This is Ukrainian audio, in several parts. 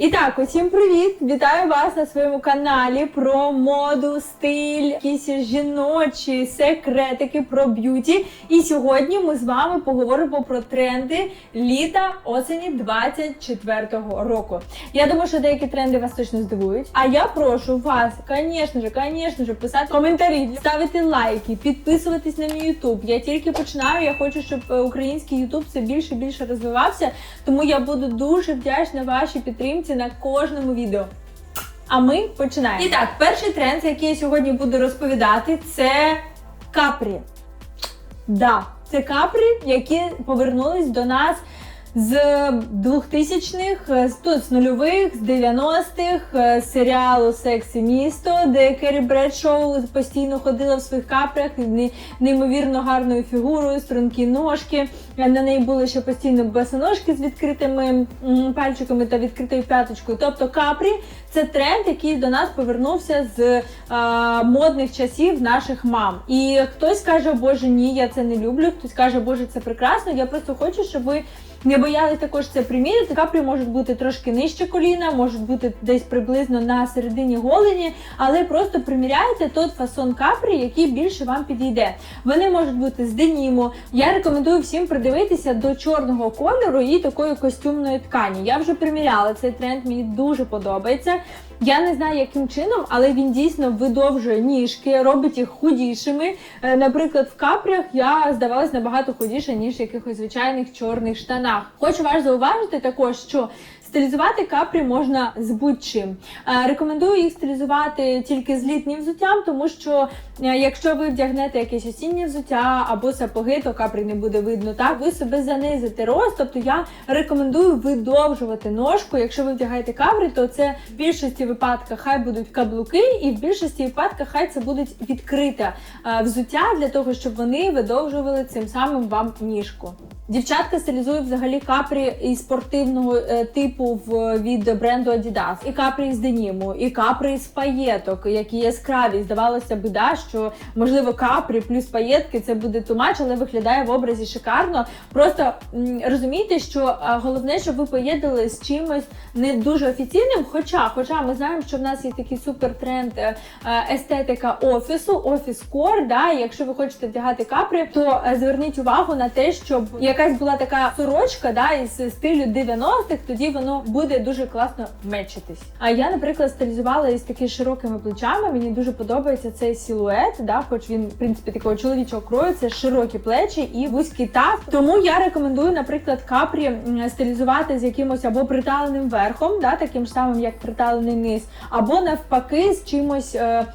І так, усім привіт! Вітаю вас на своєму каналі про моду, стиль, якісь жіночі секретики про б'юті. І сьогодні ми з вами поговоримо про тренди літа осені 24-го року. Я думаю, що деякі тренди вас точно здивують. А я прошу вас, звісно ж, звісно ж, писати коментарі, ставити лайки, підписуватись на мій ютуб. Я тільки починаю. Я хочу, щоб е, український ютуб все більше і більше розвивався. Тому я буду дуже вдячна вашій підтримці на кожному відео. А ми починаємо. І так, перший тренд, який я сьогодні буду розповідати, це капрі. Да, це капрі, які повернулись до нас з 2000-х, з, з нульових, з 90-х, з серіалу Секс і місто, де Керрі Бредшоу постійно ходила в своїх капрях, не- неймовірно гарною фігурою, стрункі ножки. На неї були ще постійно босоножки з відкритими пальчиками та відкритою п'яточкою. Тобто капрі це тренд, який до нас повернувся з е, модних часів наших мам. І хтось каже, боже, ні, я це не люблю. Хтось каже, боже, це прекрасно. Я просто хочу, щоб ви не боялись також це приміряти. Капрі можуть бути трошки нижче коліна, можуть бути десь приблизно на середині голені, але просто приміряйте тот фасон капрі, який більше вам підійде. Вони можуть бути з деніму. Я рекомендую всім придивитися до чорного кольору і такої костюмної ткані. Я вже приміряла цей тренд, мені дуже подобається. Я не знаю, яким чином, але він дійсно видовжує ніжки, робить їх худішими. Е, Наприклад, в капрях я здавалась набагато худіша, ніж в якихось звичайних чорних штанах. Хочу вас зауважити також, що стилізувати капрі можна з будь-чим. Е, Рекомендую їх стилізувати тільки з літнім взуттям, тому що е, якщо ви вдягнете якесь осіннє взуття або сапоги, то капрі не буде видно. Так, ви себе занизите рост. Тобто я рекомендую видовжувати ножку. Якщо ви вдягаєте капрі, то це в більшості випадках хай будуть каблуки, і в більшості випадках хай це будуть відкрите взуття для того, щоб вони видовжували цим самим вам ніжку. Дівчатка стилізують взагалі капрі і спортивного е, типу в, від бренду Adidas. І капрі з деніму, і капрі з паєток, які яскраві. Здавалося б, да, що можливо капрі плюс паєтки це буде тумач, але виглядає в образі шикарно. Просто м, розумійте, що е, головне, щоб ви поєднали з чимось не дуже офіційним. Хоча, хоча ми знаємо, що в нас є такий супер тренд е, е, естетика офісу, офіс кор. Да, і якщо ви хочете вдягати капрі, то зверніть увагу на те, щоб якась була така сорочка, да, із стилю 90-х, тоді воно буде дуже класно мечитись. А я, наприклад, стилізувала із такими широкими плечами. Мені дуже подобається цей силует, да, хоч він, в принципі, такого чоловічого крою, це широкі плечі і вузький таз. Тому я рекомендую, наприклад, капрі стилізувати з якимось або приталеним верхом, да, таким ж самим, як приталений низ, або навпаки з чимось. е,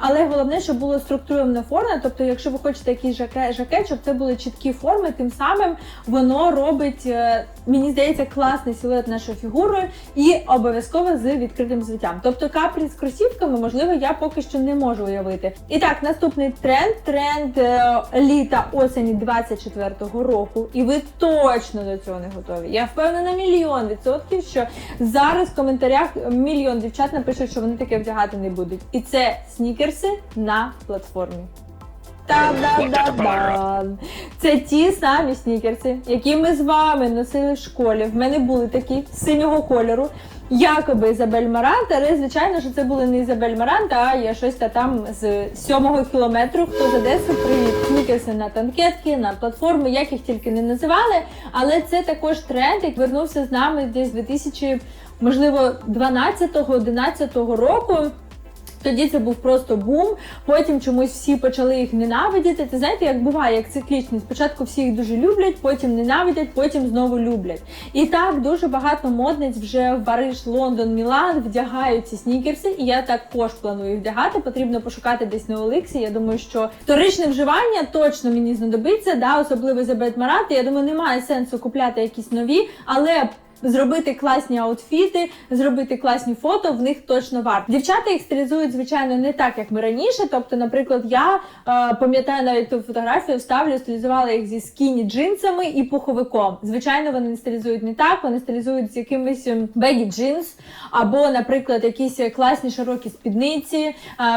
Але головне, щоб було структурована форма. Тобто, якщо ви хочете якийсь жаке- жакет, щоб це були чіткі форми, тим самим воно робить, е, мені здається, класний силует нашої фігури і обов'язково з відкритим взуттям. Тобто капрі з кросівками, можливо, я поки що не можу уявити. І так, наступний тренд тренд е, літа осені 24-го року. І ви точно до цього не готові. Я впевнена мільйон відсотків, що зараз в коментарях мільйон дівчат напишуть, що вони таке вдягати не будуть. І це снікерси на платформі. Та-да-да-да! Це ті самі снікерси, які ми з вами носили в школі. В мене були такі синього кольору. Якоби Ізабель Марант, але звичайно, що це були не Ізабель Марант, а я щось та там з сьомого кілометру. Хто з Одеси привіт. Снікерси на танкетки, на платформи, як їх тільки не називали. Але це також тренд, який вернувся з нами десь 2000, можливо, 12-11 року. Тоді це був просто бум. Потім чомусь всі почали їх ненавидіти. Це знаєте, як буває, як циклічність. Спочатку всі їх дуже люблять, потім ненавидять, потім знову люблять. І так дуже багато модниць вже в Париж, Лондон, Мілан вдягають ці снікерси, і я також планую вдягати. Потрібно пошукати десь на Оликсі. Я думаю, що вторичне вживання точно мені знадобиться, да, особливо за Бетмарати. Я думаю, немає сенсу купляти якісь нові, але зробити класні аутфіти, зробити класні фото, в них точно варто. Дівчата їх стилізують, звичайно, не так, як ми раніше. Тобто, наприклад, я е, пам'ятаю навіть ту фотографію, вставлю, стилізувала їх зі скіні джинсами і пуховиком. Звичайно, вони не стилізують не так, вони стилізують з якимись бегі джинс, або, наприклад, якісь класні широкі спідниці, е,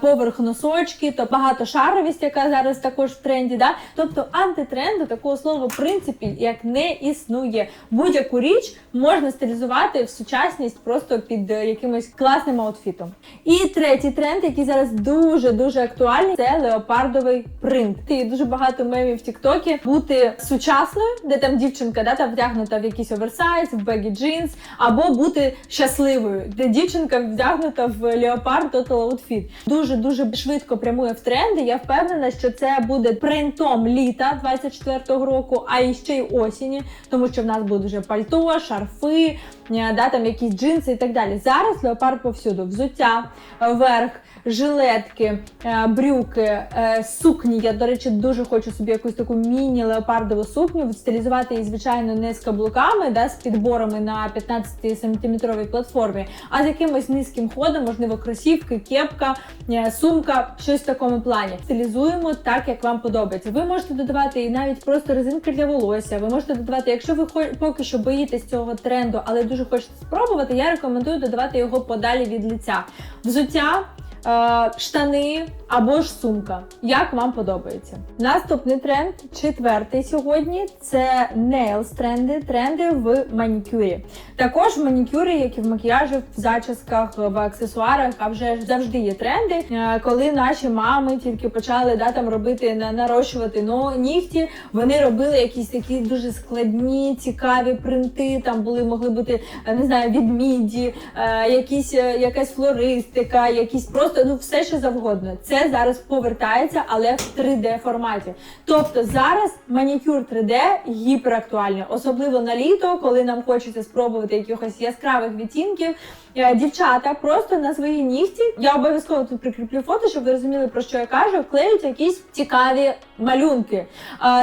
поверх носочки, то багатошаровість, яка зараз також в тренді. Да? Тобто антитренду такого слова в принципі як не існує. Будь-яку річ можна стилізувати в сучасність просто під е, якимось класним аутфітом. І третій тренд, який зараз дуже дуже актуальний, це леопардовий принт. І дуже багато мемів в Тіктокі бути сучасною, де там дівчинка да, там вдягнута в якийсь оверсайз, в бегі джинс, або бути щасливою, де дівчинка вдягнута в леопард Total Outfit. Дуже дуже швидко прямує в тренди. Я впевнена, що це буде принтом літа 24-го року, а і ще й осені, тому що в нас буде вже пальто, шарфи, е, да, там якісь джинси і так далі. Зараз леопард повсюду, взуття, верх. Жилетки, е, брюки, е, сукні. Я, до речі, дуже хочу собі якусь таку міні-леопардову сукню, стилізувати її, звичайно, не з каблуками, да, з підборами на 15-сантиметровій платформі, а з якимось низьким ходом, можливо, кросівки, кепка, е, сумка, щось в такому плані. Стилізуємо так, як вам подобається. Ви можете додавати і навіть просто резинки для волосся. Ви можете додавати, якщо ви поки що боїтесь цього тренду, але дуже хочете спробувати, я рекомендую додавати його подалі від лиця. Взуття. Е, Штани або ж сумка, як вам подобається. Наступний тренд, четвертий сьогодні, це nails тренди, тренди в манікюрі. Також в манікюрі, як і в макіяжі, в зачісках, в аксесуарах, а вже завжди є тренди. Е, Коли наші мами тільки почали да, там робити на- нарощувати но, нігті, вони робили якісь такі дуже складні, цікаві принти. Там були могли бути е, не знаю, відміді, е, якісь якась флористика, якісь просто ну все що завгодно. Це зараз повертається, але в 3D форматі. Тобто зараз манікюр 3D гіперактуальний, особливо на літо, коли нам хочеться спробувати якихось яскравих відтінків. Е, Дівчата просто на свої нігті. Я обов'язково тут прикріплю фото, щоб ви розуміли про що я кажу. Клеють якісь цікаві малюнки.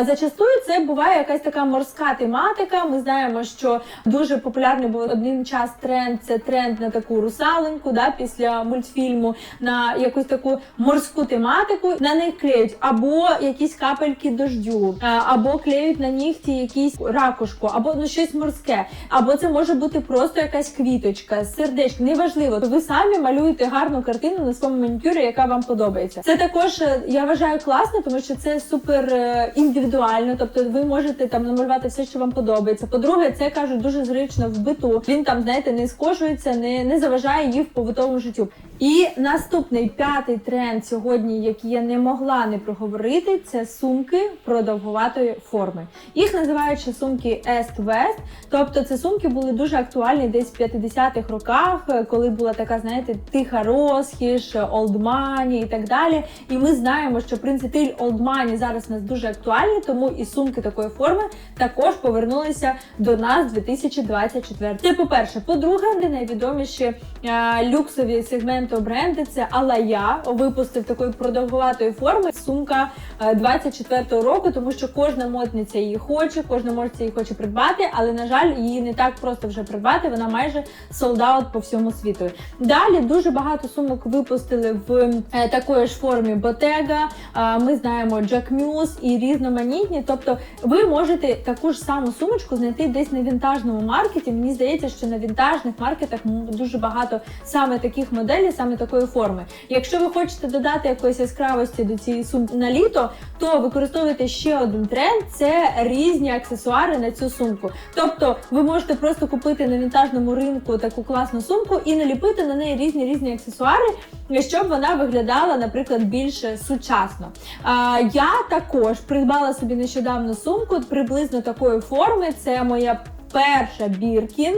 Зачастую це буває якась така морська тематика. Ми знаємо, що дуже популярний був один час тренд. Це тренд на таку русаленьку, да, після мультфільму, на якусь таку морську тематику. На них клеють або якісь капельки дождю, або клеють на нігті якісь ракушку, або ну щось морське, або це може бути просто якась квіточка, сердечко, неважливо. Ви самі малюєте гарну картину на своєму манікюрі, яка вам подобається. Це також е, я вважаю класно, тому що це супер е, індивідуально. Тобто ви можете там намалювати все, що вам подобається. По-друге, це кажуть дуже зручно в биту. Він там, знаєте, не скошується, не, не заважає їй в побутовому життю. І наступний п'ятий тренд сьогодні, який я не могла не проговорити, це сумки продовгуватої форми. Їх називають ще сумки East-West. Тобто це сумки були дуже актуальні десь в 50-х роках, коли була така, знаєте, тиха розкіш, money і так далі. І ми знаємо, що принцип стиль old money зараз у нас дуже актуальний, тому і сумки такої форми також повернулися до нас 2024. Це по-перше. По-друге, де найвідоміші е, люксові сегменти бренди це Алая випустив такої продовгуватої форми сумка е, 24-го року, тому що кожна модниця її хоче, кожна модниця її хоче придбати, але на жаль, її не так просто вже придбати. Вона майже солдаут по всьому світу. Далі дуже багато сумок випустили в е, такої ж формі е, Ми знаємо Jack Muse і різноманітні. Тобто, ви можете таку ж саму сумочку знайти десь на вінтажному маркеті. Мені здається, що на вінтажних маркетах дуже багато саме таких моделей, саме такої форми. Якщо ви хочете додати якоїсь яскравості до цієї сумки на літо, то використовуйте ще один тренд це різні аксесуари на цю сумку. Тобто, ви можете просто купити на вінтажному ринку таку класну сумку і наліпити на неї різні різні аксесуари, щоб вона виглядала, наприклад, більш сучасно. А, я також придбала собі нещодавно сумку приблизно такої форми. Це моя. Перша Біркін.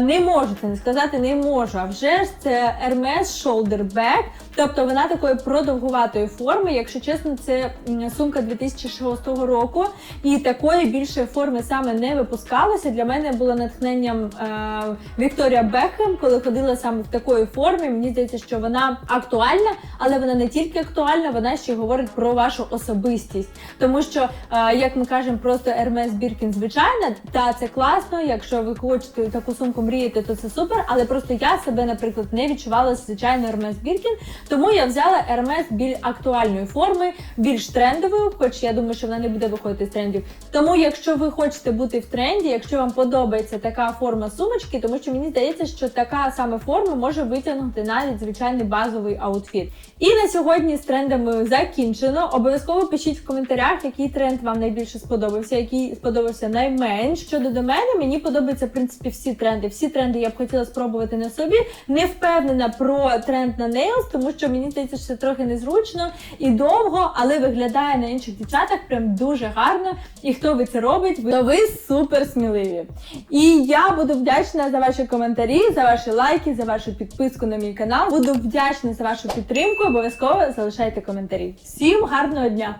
Не можу це не сказати, не можу. А вже ж це Hermes Shoulder Bag. Тобто вона такої продовгуватої форми. Якщо чесно, це сумка 2006 року. І такої більшої форми саме не випускалося. Для мене було натхненням е, Вікторія Бекхем, коли ходила саме в такої формі. Мені здається, що вона актуальна, але вона не тільки актуальна, вона ще говорить про вашу особистість. Тому що, е, як ми кажемо, просто Hermes Birkin звичайна, та це класно. Якщо ви хочете таку сумку мріяти, то це супер. Але просто я себе, наприклад, не відчувала звичайно Hermes Birkin, тому я взяла Hermes більш актуальної форми, більш трендовою, хоч я думаю, що вона не буде виходити з трендів. Тому, якщо ви хочете бути в тренді, якщо вам подобається така форма сумочки, тому що мені здається, що така саме форма може витягнути навіть звичайний базовий аутфіт. І на сьогодні з трендами закінчено. Обов'язково пишіть в коментарях, який тренд вам найбільше сподобався, який сподобався найменш щодо до мене. мені подобаються в принципі всі тренди. Всі тренди я б хотіла спробувати на собі. Не впевнена про тренд на нейлс, тому що мені здається, що це трохи незручно і довго, але виглядає на інших дівчатах прям дуже гарно. І хто ви це робить, ви- то ви супер сміливі. І я буду вдячна за ваші коментарі, за ваші лайки, за вашу підписку на мій канал. Буду вдячна за вашу підтримку. Обов'язково залишайте коментарі. Всім гарного дня!